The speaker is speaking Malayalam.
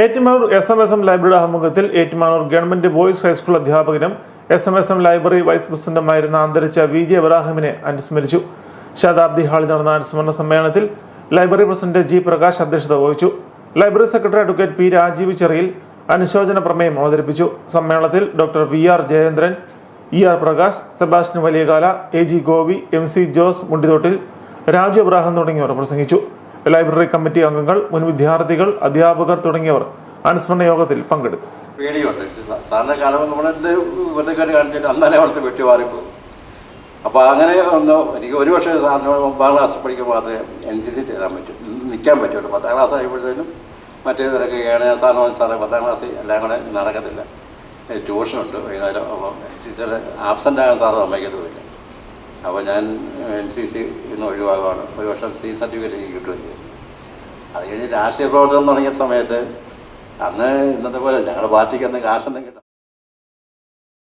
Ettumanoor S M S M ലൈബ്രറിയുടെ ആഭിമുഖ്യത്തിൽ Ettumanoor government boys high school അധ്യാപകനും S M S M library vice പ്രസിഡന്റുമായിരുന്ന അന്തരിച്ച വി ജെ ഇബ്രാഹിമിനെ അനുസ്മരിച്ചു. ശതാബ്ദി ഹാളിൽ നടന്ന അനുസ്മരണ സമ്മേളനത്തിൽ ലൈബ്രറി പ്രസിഡന്റ് ജി പ്രകാശ് അധ്യക്ഷത വഹിച്ചു. Library secretary advocate P Rajeev Cheriyil അനുശോചന പ്രമേയം അവതരിപ്പിച്ചു. സമ്മേളനത്തിൽ doctor V R Jayendran E R Prakash Sebastian Valiyakala A G Gopi M C Jose Mundithottil Raju Abraham തുടങ്ങിയവർ പ്രസംഗിച്ചു. ലൈബ്രറി കമ്മിറ്റി അംഗങ്ങൾ മുൻ വിദ്യാർത്ഥികൾ അധ്യാപകർ തുടങ്ങിയവർ അനുസ്മരണ യോഗത്തിൽ പങ്കെടുത്തു. സാറിന്റെ കാലം വെട്ടി അപ്പോൾ അങ്ങനെ ഒന്ന് എനിക്ക് ഒരു പക്ഷേ സാറിന് ഒമ്പതാം ക്ലാസ് പഠിക്കുമ്പോൾ മാത്രമേ എൻ സി സി ചേരാൻ പറ്റൂ. നിൽക്കാൻ പറ്റുള്ളൂ. പത്താം ക്ലാസ് ആയപ്പോഴത്തേനും മറ്റേ ഏണ സാറിന് സാറേ പത്താം ക്ലാസ് എല്ലാം കൂടെ നടക്കത്തില്ല. ട്യൂഷനുണ്ട് വൈകുന്നേരം. അപ്പം എൻ സി സിയുടെ ആബ്സെന്റ് ആകാൻ സാറ് സമ്മതിക്കത്തുമില്ല. അപ്പോൾ ഞാൻ എൻ സി സി ഇന്ന് ഒഴിവാകുവാണ്. ഒരു വർഷം സി സർട്ടിഫിക്കറ്റ് എനിക്ക് കിട്ടുകയും ചെയ്തു. അത് കഴിഞ്ഞ് രാഷ്ട്രീയ പ്രവർത്തനം തുടങ്ങിയ സമയത്ത് അന്ന് ഇന്നത്തെ പോലെ ഞങ്ങളുടെ പാർട്ടിക്ക് അന്ന് കാശൊന്നും കിട്ടും